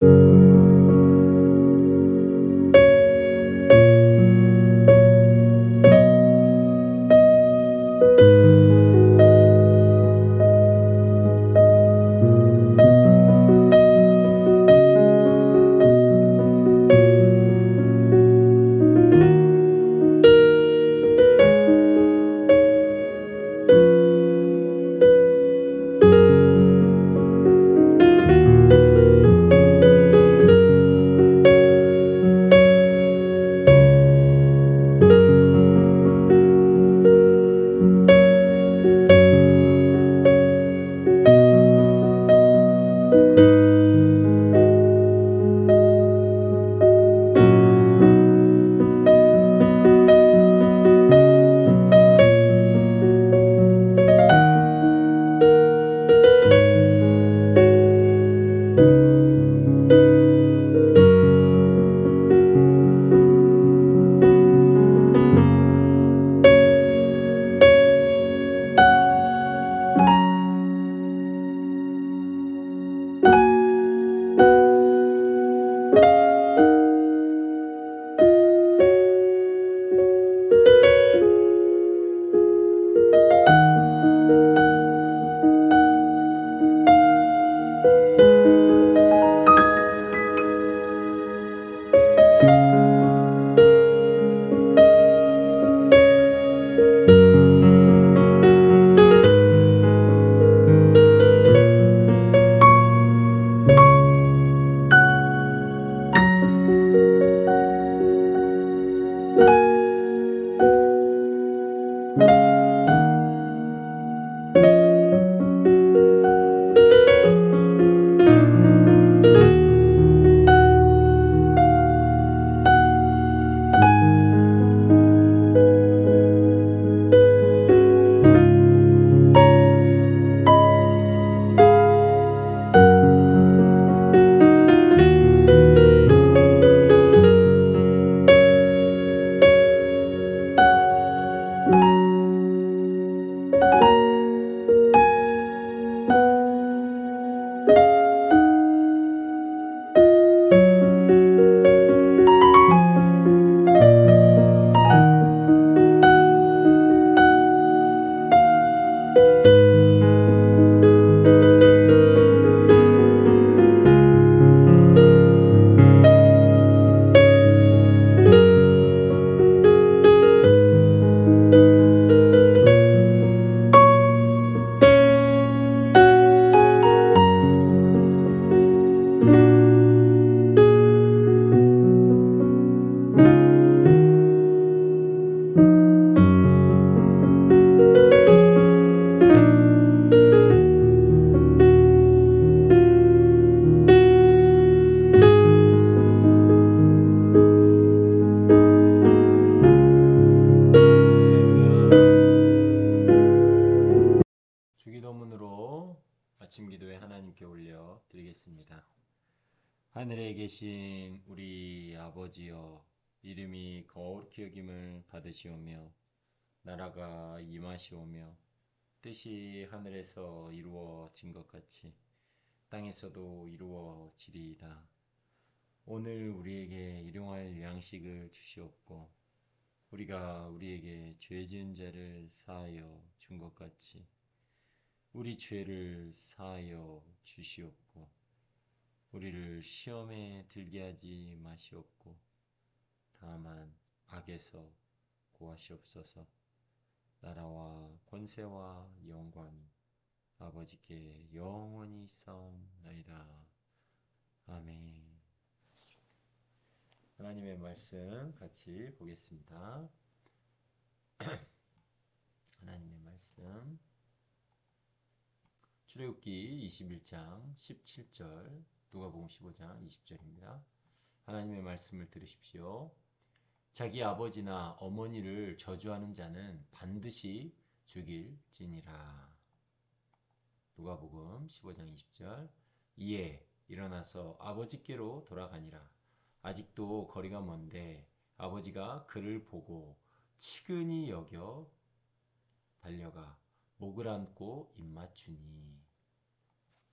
주기 아침 기도에 하나님께 올려 드리겠습니다. 하늘에 계신 우리 아버지여 이름이 거룩히 여김을 받으시오며 나라가 임하시오며 뜻이 하늘에서 이루어진 것 같이 땅에서도 이루어지리이다. 오늘 우리에게 일용할 양식을 주시옵고 우리가 우리에게 죄 지은 자를 사하여 준 것 같이 우리 죄를 사하여 주시옵고 우리를 시험에 들게 하지 마시옵고 다만 악에서 구하시옵소서. 나라와 권세와 영광이 아버지께 영원히 싸움나이다. 아멘. 하나님의 말씀 같이 보겠습니다. 하나님의 말씀 출애굽기 21장 17절 누가복음 15장 20절입니다. 하나님의 말씀을 들으십시오. 자기 아버지나 어머니를 저주하는 자는 반드시 죽일지니라. 누가복음 15장 20절 이에 일어나서 아버지께로 돌아가니라. 아직도 거리가 먼데 아버지가 그를 보고 치근히 여겨 달려가 목을 안고 입맞추니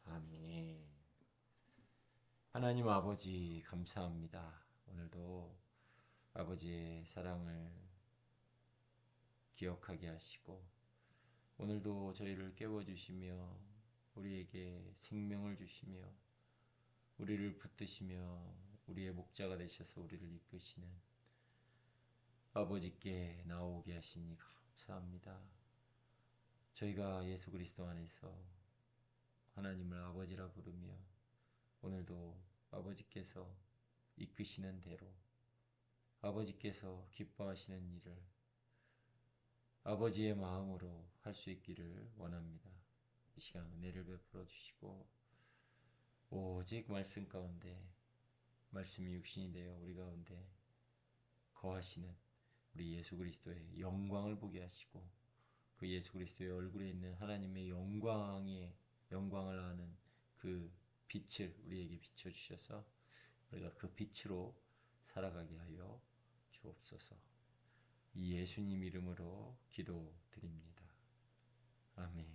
아멘. 하나님 아버지 감사합니다. 오늘도 아버지의 사랑을 기억하게 하시고 오늘도 저희를 깨워주시며 우리에게 생명을 주시며 우리를 붙드시며 우리의 목자가 되셔서 우리를 이끄시는 아버지께 나오게 하시니 감사합니다. 저희가 예수 그리스도 안에서 하나님을 아버지라 부르며 오늘도 아버지께서 이끄시는 대로 아버지께서 기뻐하시는 일을 아버지의 마음으로 할 수 있기를 원합니다. 이 시간 은혜를 베풀어 주시고 오직 말씀 가운데 말씀이 육신이 되어 우리 가운데 거하시는 우리 예수 그리스도의 영광을 보게 하시고 그 예수 그리스도의 얼굴에 있는 하나님의 영광의 영광을 아는 그 빛을 우리에게 비춰 주셔서 우리가 그 빛으로 살아가게 하여 주옵소서. 이 예수님 이름으로 기도드립니다. 아멘.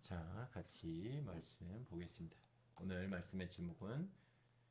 자, 같이 말씀 보겠습니다. 오늘 말씀의 제목은